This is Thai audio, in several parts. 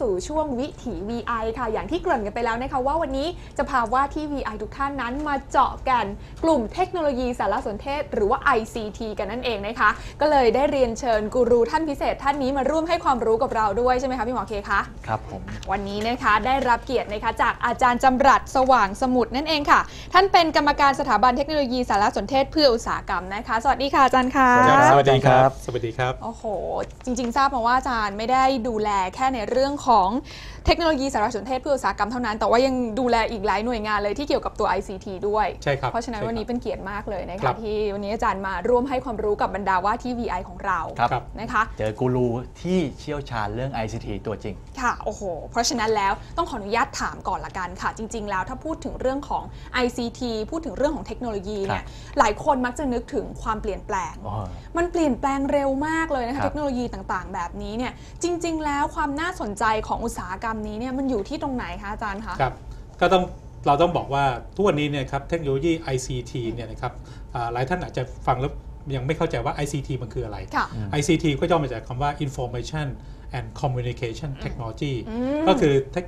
สู่ช่วงวิถี VI ค่ะ อย่างที่เกริ่นกันไปแล้วนะคะว่าวันนี้จะพาว่าที่ VI ทุกท่านนั้นมาเจาะกันกลุ่มเทคโนโลยีสารสนเทศ หรือว่า ICT กันนั่นเองนะคะ ก็เลยได้เรียนเชิญกูรูท่านพิเศษท่านนี้มาร่วมให้ความรู้กับเราด้วยใช่ไหมคะพี่หมอเคคะครับผมวันนี้นะคะได้รับเกียรตินะคะจากอาจารย์จำรัดสว่างสมุทรนั่นเองค่ะ ท่านเป็นกรรมการสถาบันเทคโนโลยีสารสนเทศเพื่ออุตสาหกรรมนะคะ สวัสดีค่ะอาจารย์ค่ะสวัสดีครับสวัสดีครับโอ้โห จริง ๆ ทราบมาว่าอาจารย์ไม่ได้ดูแลแค่ในเรื่องของ เทคโนโลยีสารสนเทศเพื่ออุตสาหกรรมเท่านั้น แต่ว่ายังดูแลอีกหลายหน่วยงานเลยที่เกี่ยวกับตัว ICT ด้วย ใช่ครับ เพราะฉะนั้นใช่ครับวันนี้เป็นเกียรติมากเลยนะครัคะบที่วันนี้อาจารย์มาร่วมให้ความรู้กับบรรดาว่าที่ VI ของเราครับครับนะคะ เจอกูรูที่เชี่ยวชาญเรื่อง ICT ตัวจริง ค่ะ โอ้โห เพราะฉะนั้นแล้วต้องขออนุญาตถามก่อนละกันค่ะ จริง ๆ แล้วถ้าพูดถึงเรื่องของ ICT พูดถึงเรื่องของเทคโนโลยีเนี่ย หลายคนมักจะนึกถึงความเปลี่ยนแปลงอ๋อมันเปลี่ยนแปลงเร็วมากเลยนะครัคะบเทคโนโลยีต่างๆ แบบนี้เนี่ย จริง ๆ แล้วความน่าสนใจของอุตสาหกรรมนี้เนี่ยมันอยู่ที่ตรงไหนคะอาจารย์คะครับก็ต้องเราต้องบอกว่าทุกวันนี้เนี่ยครับเทคโนโลยี ICT เนี่ยนะครับอ่าหลายท่านอาจจะฟังแล้วยังไม่เข้าใจว่า ICT มันคืออะไรค่ะ ICT ก็ย่อมาจากคำว่า Information and Communication Technology อืมก็คือเทค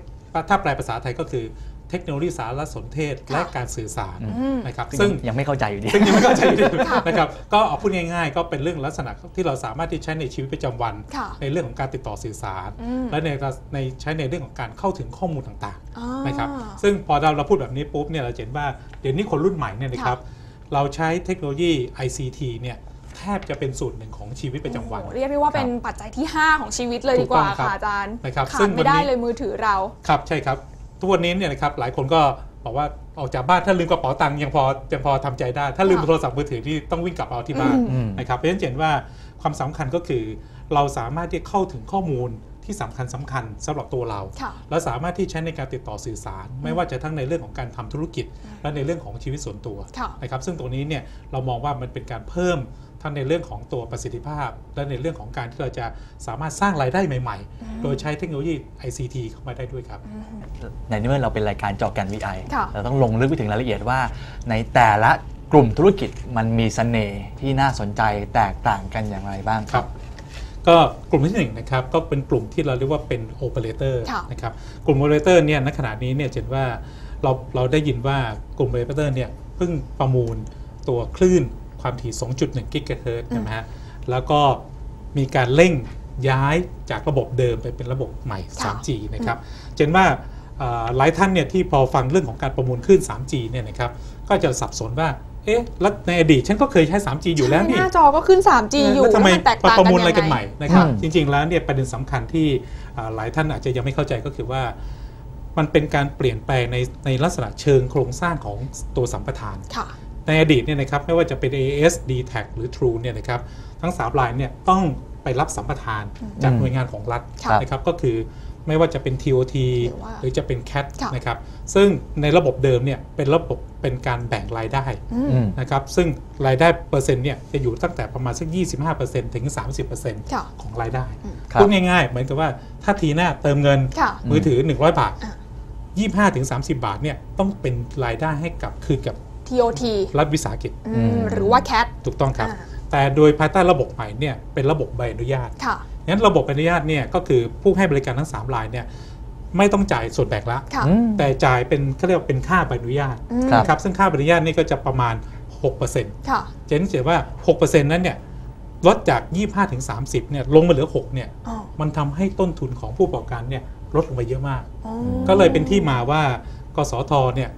ถ้าแปลภาษาไทยก็คือ เทคโนโลยีสารสนเทศค่ะและการสื่อสารอืมนะครับซึ่ซึ่งงยังไม่เข้าใจอยู่ดีซึ่งยังไม่เข้าใจอยู่ดีค่ะนะครับก็เอาพูดง่ายๆ ก็เป็นเรื่องลักษณะที่เราสามารถที่ใช้ในชีวิตประจำวันค่ะในเรื่องของการติดต่อสื่อสารอืมและในในใช้ในเรื่องของการเข้าถึงข้อมูลต่างอ๋อๆนะครับซึ่งพอเราเราพูดแบบนี้ปุ๊บเนี่ยเราจะเห็นว่าเดี๋ยวนี้คนรุ่นใหม่เนี่ยนะครับเราใช้เทคโนโลยี ICT เนี่ยแทบจะเป็นส่วนหนึ่งของชีวิตประจำวันโอ้โหเรียกได้ว่าเป็นปัจจัยที่ 5 ของชีวิตเลยดีกว่าถูกต้องครับค่ะอาจารย์นะครับขาซึ่ดงไม่ได้วันนี้เลยมือถือเรา ครับใช่ครับ ทุกวันนี้เนี่ยนะครับหลายคนก็บอกว่าออกจากบ้านถ้าลืมกระเป๋าตังค์ยังพอยังพอทำใจได้ ถ้าลืมค่ะโทรศัพท์มือถือที่ต้องวิ่งกลับเอาที่บ้านอืมนะครับเพราะฉะนั้นจะเห็นว่าความสำคัญก็คือ เราสามารถที่จะเข้าถึงข้อมูล ที่สำคัญสำคัญสำหรับตัวเราค่ะและสามารถที่ใช้ในการติดต่อสื่อสาร ไม่ว่าจะทั้งในเรื่องของการทำธุรกิจ และในเรื่องของชีวิตส่วนตัวค่ะนะครับซึ่งตรงนี้เนี่ยเรามองว่ามันเป็นการเพิ่มทั้งในเรื่องของตัวประสิทธิภาพ และในเรื่องของการที่เราจะสามารถสร้างรายได้ใหม่ ๆ โดยใช้เทคโนโลยี ICT เข้ามาได้ด้วยครับในเมื่อเราเป็นรายการเจาะกัน VI ค่ะเราต้องลงลึกไปถึงรายละเอียดว่า ในแต่ละกลุ่มธุรกิจมันมีเสน่ห์ที่น่าสนใจแตกต่างกันอย่างไรบ้างคครัรับบ ก็กลุ่มที่หนึ่งนะครับก็เป็นกลุ่มที่เราเรียกว่าเป็นโอเปอเรเตอร์ค่ะนะครับกลุ่มโอเปอเรเตอร์เนี่ยณขณะนี้เนี่ยเห็นว่าเราเราได้ยินว่ากลุ่มโอเปอเรเตอร์เนี่ยเพิ่งประมูลตัวคลื่นความถี่ 2.1 กิกะเฮิรตซ์นะฮะแล้วก็มีการเร่งย้ายจากระบบเดิมไปเป็นระบบใหม่ค่ะ 3G นะครับเห็นว่าเอ่อหลายท่านเนี่ยที่พอฟังเรื่องของการประมูลคลื่น 3G เนี่ยนะครับก็จะสับสนว่า เอ๊ะแล้วในอดีตฉันก็เคยใช้ 3G อยู่แล้วนี่หน้าจอก็ขึ้น 3G อยู่แล้วทำไมแล้วมันแตกมาต่างประกันมูลอะไรยักันงใหไงม่นะครับอืมจริง ๆ แล้วเนี่ยประเด็นสำคัญที่อ่าหลายท่านอาจจะยังไม่เข้าใจก็คือว่ามันเป็นการเปลี่ยนแปลงในในลักษณะเชิงโครงสร้างของตัวสัมปทานค่ะในอดีตเนี่ยนะครับไม่ว่าจะเป็น AS d t a c หรือ True เนี่ยนะครับทั้ง3รายเนี่ยต้องไปรับสัมปทานจากอืมหน่วยงานของรัฐครับนะครับก็คือ ไม่ว่าจะเป็น TOT หรือว่าหรือจะเป็น CAT ค่ะนะครับซึ่งในระบบเดิมเนี่ยเป็นระบบเป็นการแบ่งรายได้อืมอืมนะครับซึ่งรายได้เปอร์เซ็นต์เนี่ยจะอยู่ตั้งแต่ประมาณสัก 25%ถึง 30%ค่ะของรายได้ครับพูดง่ายๆ เหมือนกับว่าถ้าทีหน้าเติมเงินค่ะมือถือ 100 บาทอะ25ถึง30 บาทเนี่ยต้องเป็นรายได้ให้กับคืนกับ TOT รัฐวิสาหกิจอืมหรือว่า CAT ถูกต้องครับอ่าแต่โดยภายใต้ระบบใหม่เนี่ยเป็นระบบใบอนุญาตค่ะ งั้นระบบใบอนุญาตเนี่ยก็คือผู้ให้บริการทั้ง3รายเนี่ยไม่ต้องจ่ายส่วนแบ่งละค่ะอืมแต่จ่ายเป็นเขาเรียกว่าเป็นค่าใบอนุญาตอืมครับนะครับซึ่งค่าใบอนุญาตนี่ก็จะประมาณ 6%ค่ะจะเห็นเสียว่า 6%นั้นเนี่ยลดจาก 25ถึง30เนี่ยลงมาเหลือ 6เนี่ยอ๋อมันทำให้ต้นทุนของผู้ประกอบการเนี่ยลดลงไปเยอะมากอ๋อก็เลยเป็นที่มาว่ากสทเนี่ย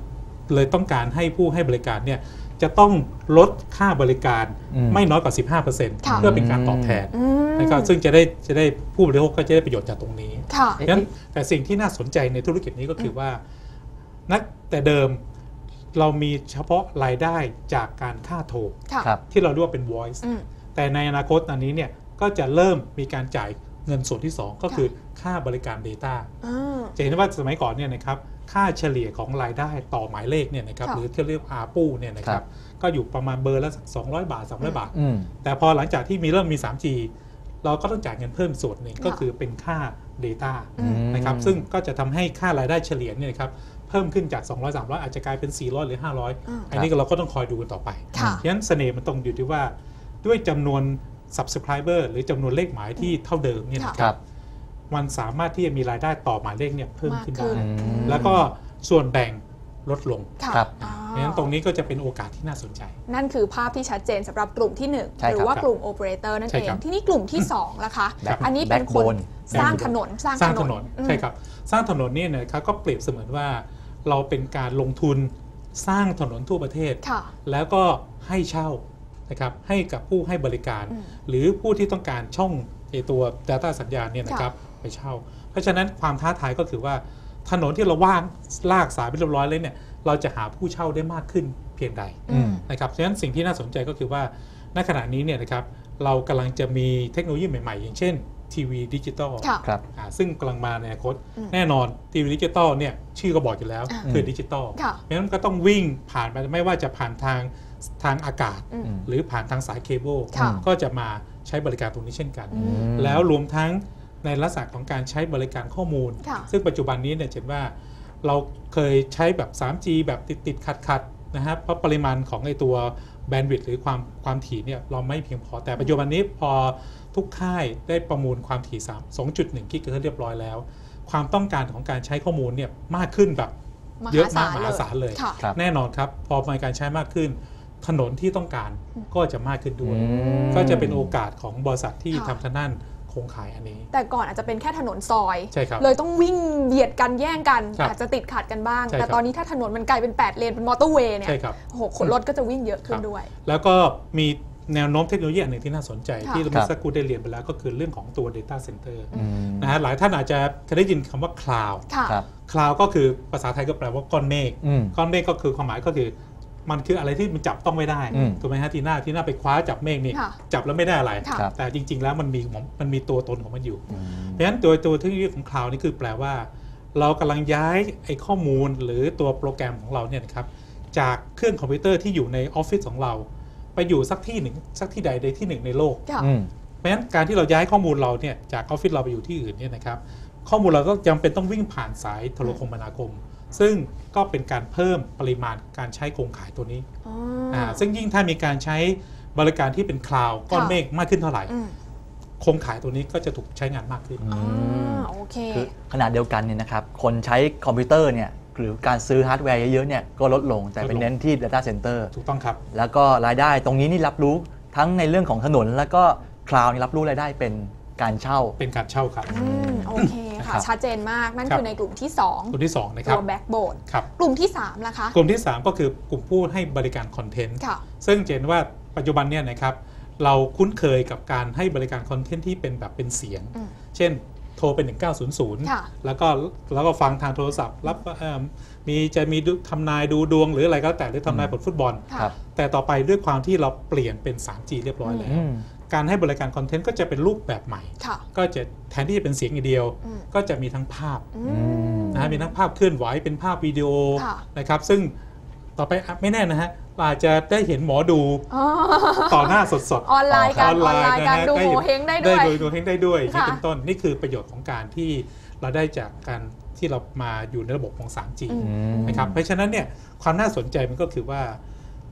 เลยต้องการให้ผู้ให้บริการเนี่ยจะต้องลดค่าบริการอืมไม่น้อยกว่า 15%ค่ะเพื่อเป็นการตอบแทนอืม นะครับซึ่งจะได้จะได้ผู้บริโภคก็จะได้ประโยชน์จากตรงนี้ค่ะเอ๊ะงั้นแต่สิ่งที่น่าสนใจในธุรกิจนี้ก็คือว่านักแต่เดิมเรามีเฉพาะรายได้จากการค่าโทรค่ะครับที่เราเรียกว่าเป็น voice อืมแต่ในอนาคตอันนี้เนี่ยก็จะเริ่มมีการจ่ายเงินส่วนที่ 2 ก็คือค่าบริการ Data อ่าจะเห็นว่าสมัยก่อนเนี่ยนะครับค่าเฉลี่ยของรายได้ต่อหมายเลขเนี่ยนะครับค่ะหรือที่เรียกอาปูเนี่ยนะคครัรับบก็อยู่ประมาณเบอร์ละสัก200 บาท 300 บาทอืมแต่พอหลังจากที่มีเริ่มมี 3G เราก็ต้องจ่ายเงินเพิ่มส่วนหนึ่งค่ะก็คือเป็นค่า Data อืมนะครับซึ่งก็จะทำให้ค่ารายได้เฉลี่ยเนี่ยนะครับเพิ่มขึ้นจาก 200 300 อาจจะกลายเป็น 400 หรืออ่า500 อันนี้ก็เราก็ต้องคอยดูกันต่อไปค่ะฉะนั้นเสน่ห์มันตรงอยู่ที่ว่าด้วยจำนวน subscriber หรือจำนวนเลขหมายที่เท่าเดิมเนี่ยนะคครัรับบมันสามารถที่จะมีรายได้ต่อหมายเลขเนี่ยเพิ่มมากขึ้นขึ้ได้นอืมแล้วก็ส่วนแบ่งลดลงค่ะครับอ๋อ เพราะฉะนั้นตรงนี้ก็จะเป็นโอกาสที่น่าสนใจ นั่นคือภาพที่ชัดเจนสำหรับกลุ่มที่1ใช่หครับรือว่ากลุ่มโอเปอเรเตอร์นั่นใช่เองครับที่นี่กลุ่มที่2ล่ะคะ Back- อันนี้เป็นคน backbone สร้างถนนสร้างสร้างถถนนนนอืมใช่ครับสร้างถนนเนี่ยนะครับก็เปรียบเสมือนว่า เราเป็นการลงทุนสร้างถนนทั่วประเทศค่ะแล้วก็ให้เช่านะครับให้กับผู้ให้บริการอืมหรือผู้ที่ต้องการช่องไอตัว Data สัญญาณเนี่ยนะครับไปเช่า เพราะฉะนั้นความท้าทายก็คือว่าถนนที่เราว่างลากสายไปเรียบร้อยเลยเนี่ย เราจะหาผู้เช่าได้มากขึ้นเพียงใดอืมนะครับฉะนั้นสิ่งที่น่าสนใจก็คือว่าณขณะนี้เนี่ยนะครับเรากำลังจะมีเทคโนโลยีใหม่ ๆ อย่างเช่นทีวีดิจิตอลค่ะครับอ่าซึ่งกำลังมาในอนาคตอืมแน่นอนทีวีดิจิตอลเนี่ยชื่อก็บอกอยู่แล้วอ่าคือดิจิตอลค่ะเพราะฉะนั้นก็ต้องวิ่งผ่านไปไม่ว่าจะผ่านทางทางอากาศอืมหรือผ่านทางสายเคเบิลค่ะก็จะมาใช้บริการตรงนี้เช่นกันอืมแล้วรวมทั้งในลักษณะของการใช้บริการข้อมูลค่ะซึ่งปัจจุบันนี้เนี่ยเห็นว่า เราเคยใช้แบบ 3G แบบติดติดขัดขัดๆนะฮะเพราะปริมาณของไอตัวแบนด์วิดต์หรือความความถี่เนี่ยเราไม่เพียงพอแต่ปัจจุบันนี้พอทุกค่ายได้ประมูลความถี่ 3 2.1กิกะเฮิรตซ์เรียบร้อยแล้ว ความต้องการของการใช้ข้อมูลเนี่ยมากขึ้นแบบมเยอะมากหามหาศาลเลยค่ะครับแน่นอนครับ พอมีการใช้มากขึ้น ถนนที่ต้องการก็จะมากขึ้นด้วยอืมก็จะเป็นโอกาสของบริษัทที่ค่ะทำทางด้าน โครงข่ายอันนี้ แต่ก่อนอาจจะเป็นแค่ถนนซอยใช่ครับเลยต้องวิ่งเบียดกันแย่งกันครับอาจจะติดขัดกันบ้างใช่แต่ครับตอนนี้ถ้าถนนมันกลายเป็น 8 เลนเป็นมอเตอร์เวย์เนี่ยใช่ครับโอ้โหคนรถก็จะวิ่งเยอะขึ้นด้วย แล้วก็มีแนวโน้มเทคโนโลยีอันหนึ่งที่น่าสนใจค่ะที่เราครัเมื่อบสักครู่ได้เรียนไปแล้วก็คือเรื่องของตัว Data Center อืมนะฮะหลายท่านอาจจะเคยได้ยินคำว่า Cloud ค่ะครับ Cloud ก็คือภาษาไทยก็แปลว่าก้อนเมฆอืมก้อนเมฆก็คือความหมายก็คือ มันคืออะไรที่มันจับต้องไม่ได้อืมถูกไหมฮะทีหน้าที่หน้าไปคว้าจับเมฆนี่ค่ะจับแล้วไม่ได้อะไรค่ะครับแต่จริง ๆ แล้วมันมีของมันมีตัวตนของมันอยู่อืมเพราะฉะนั้นตัวตัวเทคโนโลยีของ Cloud นี่คือแปลว่า เรากำลังย้ายไอ้ข้อมูลหรือตัวโปรแกรมของเราเนี่ยนะครับจากเครื่องคอมพิวเตอร์ที่อยู่ในออฟฟิศของเรา ไปอยู่สักที่หนึ่งสักที่ใดใดที่หนึ่งในโลกค่ะอืมเพราะฉะนั้นการที่เราย้ายข้อมูลเราเนี่ยจากออฟฟิศเราไปอยู่ที่อื่นเนี่ยนะครับข้อมูลเราก็จำเป็นต้องวิ่งผ่านสายโทรคมนาคม ซึ่งก็เป็นการเพิ่มปริมาณการใช้โครงข่ายตัวนี้อ๋ออ่าซึ่งยิ่งถ้ามีการใช้บริการที่เป็นคลาวด์ก้อนค่ะเมฆมากขึ้นเท่าไหร่อืมโครงข่ายตัวนี้ก็จะถูกใช้งานมากขึ้นอ่าโอเคคือขนาดเดียวกันเนี่ยนะครับคนใช้คอมพิวเตอร์เนี่ยหรือการซื้อฮาร์ดแวร์เยอะๆเนี่ยก็ลดลงแต่เป็นลดลงเน้นที่ Data Center ถูกต้องครับ แล้วก็รายได้ตรงนี้นี่รับรู้ทั้งในเรื่องของถนน แล้วก็คลาวด์นี่รับรู้รายได้เป็นการเช่าเป็นการเช่าครับอืมโอเค ครัค่ะบชัดเจนมากนั่นครับคือในกลุ่มที่กลุ่มที่สองนะ2ครัตับวแบ็กโบนครับกลุ่มที่3ล่ะคะกลุ่มที่ 3 ก็คือกลุ่มผู้ให้บริการคอนเทนต์ค่ะซึ่งจะเห็นว่าปัจจุบันเนี่ยนะครับเราคุ้นเคยกับการให้บริการคอนเทนต์ที่เป็นแบบเป็นเสียงอืมเช่นโทรเป็นค่ะ1900 แล้วก็แล้วก็ฟังทางโทรศัพท์ รับเอิ่มมีจะมีดูทำนายดูดวงหรืออะไรก็แล้วแต่หรือทำนายผลฟุตบอลค่ะครับแต่ต่อไปด้วยความที่เราเปลี่ยนเป็น 3G เรียบร้อยแล้อืวม การให้บริการคอนเทนต์ก็จะเป็นรูปแบบใหม่ค่ะก็จะแทนที่จะเป็นเสียงอย่างเดียวอืมก็จะมีทั้งภาพอือืมมนะฮะมีทั้งภาพเคลื่อนไหวเป็นภาพวิดีโอค่ะนะครับ ซึ่งต่อไปอะไม่แน่นะฮะเราอาจจะได้เห็นหมอดูอ๋อต่อหน้าสดออนไลน์กันออออนนไลไลน์น์กันนะฮะดูได้โงอยู่เฮงได้ๆด้วยได้ดูดวงเฮงได้ด้วยอย่างนี้ค่ะเป็นต้นนี่คือประโยชน์ของการที่เราได้จากการที่เรามาอยู่ในระบบของ 3G อืมนะครับเพราะฉะนั้นเนี่ยความน่าสนใจมันก็คือว่า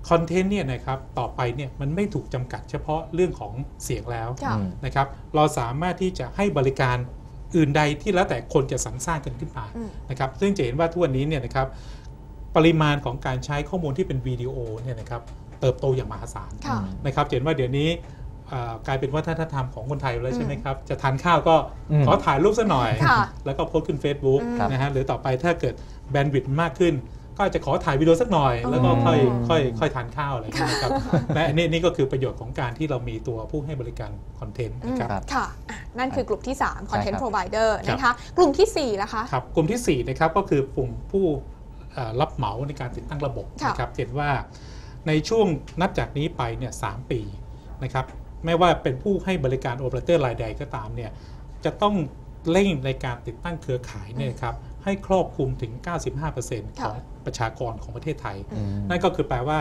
คอนเทนต์เนี่ยนะครับต่อไปเนี่ยมันไม่ถูกจำกัดเฉพาะเรื่องของเสียงแล้วค่ะอืมนะครับเราสามารถที่จะให้บริการอื่นใดที่แล้วแต่คนจะสรรสร้างกันขึ้นมาอืม นะครับซึ่งจะเห็นว่าทุกวันนี้เนี่ยนะครับปริมาณของการใช้ข้อมูลที่เป็นวิดีโอเนี่ยนะครับเติบโตอย่างมหาศาล ค่ะ นะครับจะเห็นว่าเดี๋ยวนี้อ่ากลายเป็นวัฒนธรรมของคนไทยแล้วใช่ไหมครับ จะทานข้าวก็อืมขอถ่ายรูปซะหน่อย ค่ะแล้วก็โพสต์ขึ้น Facebook ครับนะฮะหรือต่อไปถ้าเกิดแบนด์วิดต์มากขึ้น ก็อาจจะขอถ่ายวิดีโอสักหน่อย แล้วก็ค่อยอืมค่อยค่อยทานข้าวอะไรอย่างเงี้ยนะครับและอันนี้นี่ก็คือประโยชน์ของการที่เรามีตัวผู้ให้บริการคอนเทนต์นะครับครับค่ะอะนั่นคือกลุ่มที่3 Content ใช่ครับ Provider นะคะกลุ่มทีสี่4ล่ะคะครับกลุ่มทีสี่4นะครับก็คือกลุ่มผู้เอ่อรับเหมาในการติดตั้งระบบค่ะนะครับเห็นว่าในช่วงนับจากนี้ไปเนี่ยสามปีนะครับไม่ว่าเป็นผู้ให้บริการโอเปอเรเตอร์รายใดก็ตามเนี่ยจะต้องเร่งในการติดตั้งเครือข่ายเนี่ยครับ ให้ครอบคลุมถึง 95%ของประชากรของประเทศไทยอืมนั่นก็คือแปลว่า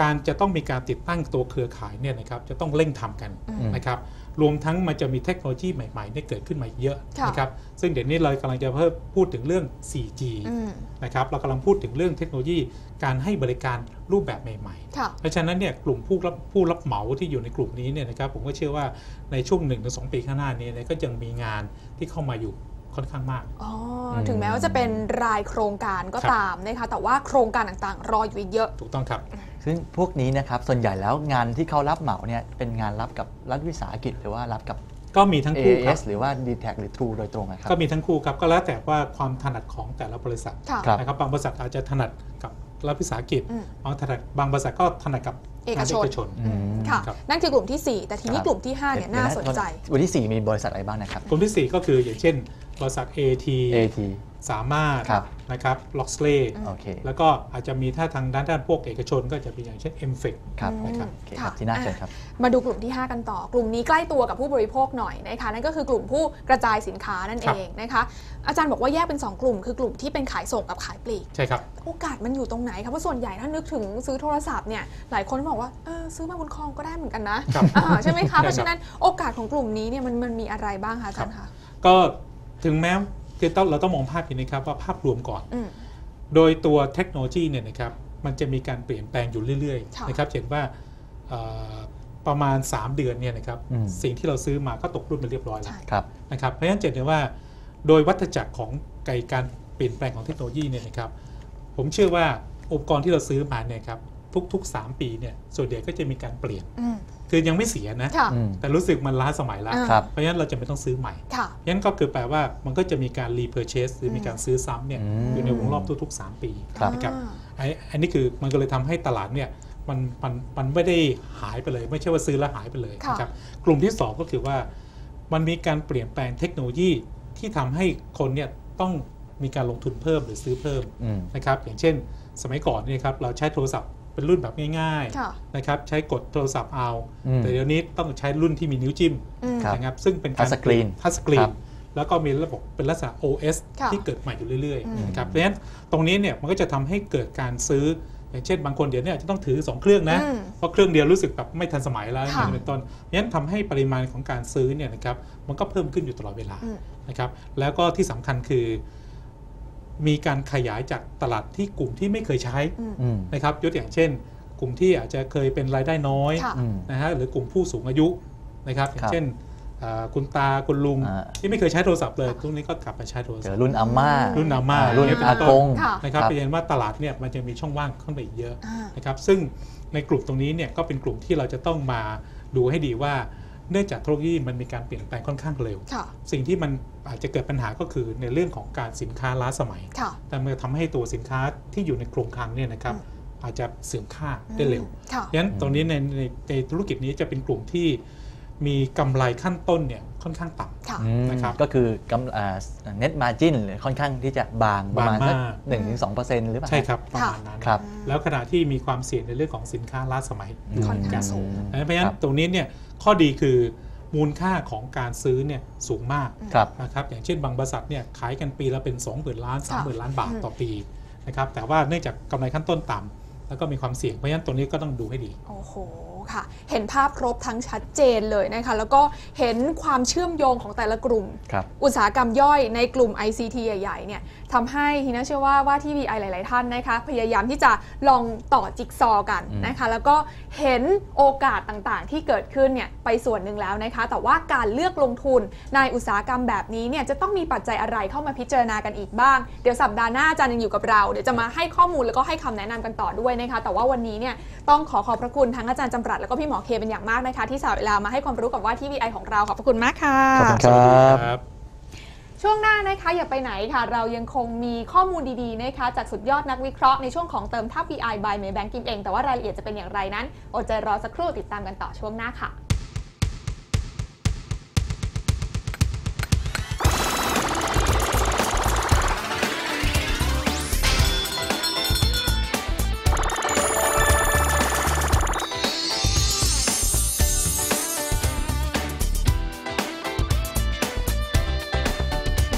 การจะต้องมีการติดตั้งตัวเครือข่ายเนี่ยนะครับจะต้องเร่งทำกันอืมนะครับรวมทั้งมันจะมีเทคโนโลยีใหม่ๆเนี่ยเกิดขึ้นมาเยอะค่ะนะครับซึ่งเดี๋ยวนี้เรากำลังจะเพิ่มพูดถึงเรื่อง 4G อืมนะครับเรากำลังพูดถึงเรื่องเทคโนโลยีการให้บริการรูปแบบใหม่ค่ะๆเพราะฉะนั้นเนี่ยกลุ่มผู้รับผู้รับเหมาที่อยู่ในกลุ่มนี้เนี่ยนะครับผมก็เชื่อว่าในช่วง1-2 ปีข้างหน้านี้เนี่ยก็ยังมีงานที่เข้ามาอยู่ ค่อนข้างมากอ๋อมถึงแม้ว่าจะเป็นรายโครงการก็ครับตามนะคะแต่ว่าโครงการต่างๆ รออยู่อีกเยอะ ถูกต้องครับซึ่งพวกนี้นะครับส่วนใหญ่แล้วงานที่เขารับเหมาเนี่ยเป็นงานรับกับรัฐวิสาหกิจหรือว่ารับกับก็มีทั้งคู่ครับ AAS หรือว่า d t แทหรือ True โดยตรงนะครับก็มีทั้งคู่ครับก็แล้วแต่ว่าความถนัดของแต่ละบริษัทค่ะครับนะครับบางบริษัทอาจจะถนัดกับรัฐวิสาหกิจอืมบางถนัดบางบริษัทก็ถนัดกับเอกงานชนเอกชนอืมค่ะครับนั่นคือกลุ่มที่ 4 แต่ทีนี้ครับกลุ่มที่5เนี่ยน่าสนใจวันที่ 4 มีบริษัทอะไรบ้างนะครับ กลุ่มที่ 4 ก็คืออย่างเช่น บริษัท AT AT สามารถครับนะครับล็อกสเลโอเคแล้วก็อาจจะมีถ้าทางด้านด้านพวกเอกชนก็จะมีอย่างเช่น m f e c ครับอืมนะครับโอเคครับค่ะที่น่าเชิญครับ มาดูกลุ่มที่ 5 กันต่อ กลุ่มนี้ใกล้ตัวกับผู้บริโภคหน่อยนะคะนั่นก็คือกลุ่มผู้กระจายสินค้านั่นคเอรับงนะคะอาจารย์บอกว่าแยกเป็น 2 กลุ่ม คือกลุ่มที่เป็นขายส่งกับขายปลีกใช่ครับโอกาสมันอยู่ตรงไหนครับเพราะส่วนใหญ่ถ้านึกถึงซื้อโทรศัพท์เนี่ยหลายคนบอกว่าเออซื้อมาบนคลองก็ได้เหมือนกันนะครับอ่าใช่ไหมใช่ครัคะบเพราะฉะนั้นโอกาสของกลุ่มนี้เนี่ยมันมันมีอะไรบ้างคะอาจารย์คะก็ ถึงแม้คือต้องเราต้องมองภาพอย่างนี้ครับว่าภาพรวมก่อนอืมโดยตัวเทคโนโลยีเนี่ยนะครับมันจะมีการเปลี่ยนแปลงอยู่เรื่อยค่ะๆนะครับเห็นว่าเอ่อประมาณ 3 เดือนเนี่ยนะครับอืมสิ่งที่เราซื้อมาก็ตกรุ่นไปเรียบร้อยแล้วใช่ครับนะครับเพราะฉะนั้นจะเห็นว่าโดยวัฏจักรของไกการเปลี่ยนแปลงของเทคโนโลยีเนี่ยนะครับผมเชื่อว่าอุปกรณ์ที่เราซื้อมาเนี่ยครับ ทุก ๆ 3 ปีเนี่ยส่วนใหญ่ก็จะมีการเปลี่ยนอืมคือยังไม่เสียนะ ค่ะอืมแต่รู้สึกมันล้าสมัยแล้วอ่าครับ เพราะฉะนั้นเราจะไม่ต้องซื้อใหม่ค่ะ เพราะฉะนั้นก็คือแปลว่ามันก็จะมีการ repurchase หรือมีการซื้อซ้ำเนี่ยอืมอยู่ในวงรอบทุก ๆ 3 ปีครับ นะครับอ่าไอ้อันนี้คือมันก็เลยทำให้ตลาดเนี่ยมันมันมันไม่ได้หายไปเลย ไม่ใช่ว่าซื้อแล้วหายไปเลยค่ะ นะครับกลุ่มที่ 2 ก็คือว่า มันมีการเปลี่ยนแปลงเทคโนโลยีที่ทำให้คนเนี่ยต้องมีการลงทุนเพิ่มหรือซื้อเพิ่ม อืม นะครับอย่างเช่นสมัยก่อนเนี่ยครับเราใช้โทรศัพท์ เป็นรุ่นแบบง่ายค่ะๆนะครับใช้กดโทรศัพท์เอาอืมแต่เดี๋ยวนี้ต้องใช้รุ่นที่มีนิ้วจิ้มอืมครับนะครับซึ่งเป็นการทัชสกรีนทัชสกรีครันบแล้วก็มีระบบเป็นลักษณะ OS ค่ะที่เกิดใหม่อยู่เรื่อยอืมๆนะครับเพราะฉะนั้นตรงนี้เนี่ยมันก็จะทำให้เกิดการซื้ออย่างเช่นบางคนเดี๋ยวนี้อาจจะต้องถือ 2 เครื่องนะอืมเพราะเครื่องเดียวรู้สึกแบบไม่ทันสมัยแล้วค่ะเป็นต้นเพราะฉะนั้นทำให้ปริมาณของการซื้อเนี่ยนะครับมันก็เพิ่มขึ้นอยู่ตลอดเวลาอืมนะครับแล้วก็ที่สำคัญคือ มีการขยายจากตลาดที่กลุ่มที่ไม่เคยใช้อืมอืมนะครับยกตัวอย่างเช่น กลุ่มที่อาจจะเคยเป็นรายได้น้อยค่ะอืมนะฮะหรือกลุ่มผู้สูงอายุนะครับอย่าครังบเช่นอ่าคุณตาคุณลุงอ่าที่ไม่เคยใช้โทรศัพท์เลยทุกนี้ก็กลับมาใช้โทรเจศัพอท์รุ่นอาม่ารุ่นอาม่ารุ่นเนี่ยเป็นอาต้นกงค่ะนะครับครับไปเห็นว่าตลาดเนี่ยมันจะมีช่องว่างเข้าไปอีกเยอะอ่านะครับซึ่งในกลุ่มตรงนี้เนี่ยก็เป็นกลุ่มที่เราจะต้องมาดูให้ดีว่า เนื่องจากเทคโนโลยีมันมีการเปลี่ยนแปลงค่อนข้างเร็วค่ะสิ่งที่มัน อาจจะเกิดปัญหาก็คือในเรื่องของการสินค้าล้าสมัยค่ะแต่มันจะทำให้ตัวสินค้าที่อยู่ในโครงคลังเนี่ยนะครับอืมอาจจะเสื่อมค่าได้เร็วค่ะเพราะฉะนั้นตรงนี้ในในในธุรกิจนี้จะเป็นกลุ่มที่มีกำไรขั้นต้นเนี่ยค่อนข้างต่ำค่ะอืมนะครับก็คือกำอ่า net margin หรือค่อนข้างที่จะบางประมาณบางสักมากหนึ่งถึงสองเปอร์เซ็นต์หรือเปล่าใช่ครับประมาณนั้นครับแล้วขณะที่มีความเสี่ยงในเรื่องของสินค้าล้าสมัยอืมค่อนข้างสูงเพราะฉะนั้คนรับตรงนี้เนี่ยข้อดีคือ มูลค่าของการซื้อเนี่ยสูงมากครับนะครับอย่างเช่นบางบริษัทเนี่ยขายกันปีละเป็น 2 0,000ล้าน 3 0,000 ล้านบาทอืมต่อปีนะครับแต่ว่าเนื่องจากกำไรขั้นต้นต่ำแล้วก็มีความเสี่ยงเพราะฉะนั้นตรงนี้ก็ต้องดูให้ดีโอ้โหค่ะ เห็นภาพครบทั้งชัดเจนเลยนะคะ แล้วก็เห็นความเชื่อมโยงของแต่ละกลุ่มครับอุตสาหกรรมย่อยในกลุ่ม ICT ใหญ่ๆเนี่ยทำให้ทีน่าเชื่อว่าว่าที่ VI หลาย ๆ ท่านนะคะ พยายามที่จะลองต่อจิ๊กซอว์กันอืมนะคะ แล้วก็เห็นโอกาสต่างๆ ที่เกิดขึ้นเนี่ยไปส่วนหนึ่งแล้วนะคะ แต่ว่าการเลือกลงทุนในอุตสาหกรรมแบบนี้เนี่ยจะต้องมีปัจจัยอะไรเข้ามาพิจารณากันอีกบ้าง เดี๋ยวสัปดาห์หน้าอาจารย์ยังอยู่กับเรา เดี๋ยวจะมาให้ข้อมูลแล้วก็ให้คำแนะนำกันต่อด้วยนะคะ แต่ว่าวันนี้เนี่ยต้องขอขอบพระคุณทั้งอาจารย์จำรัดแล้วก็พี่หมอเคเป็นอย่างมากนะคะที่สละเวลามาให้ความรู้กับว่าที่ VI ของเราขอบพระคุณมากค่ะ ขอบคุณสวัสดีครับครับ ช่วงหน้านะคะอย่าไปไหนค่ะ เรายังคงมีข้อมูลดีๆนะคะจากสุดยอดนักวิเคราะห์ในช่วงของเติมทัพ BI by Maybank กิมเอง แต่ว่ารายละเอียดจะเป็นอย่างไรนั้นอดใจรอสักครู่ติดตามกันต่อช่วงหน้าค่ะ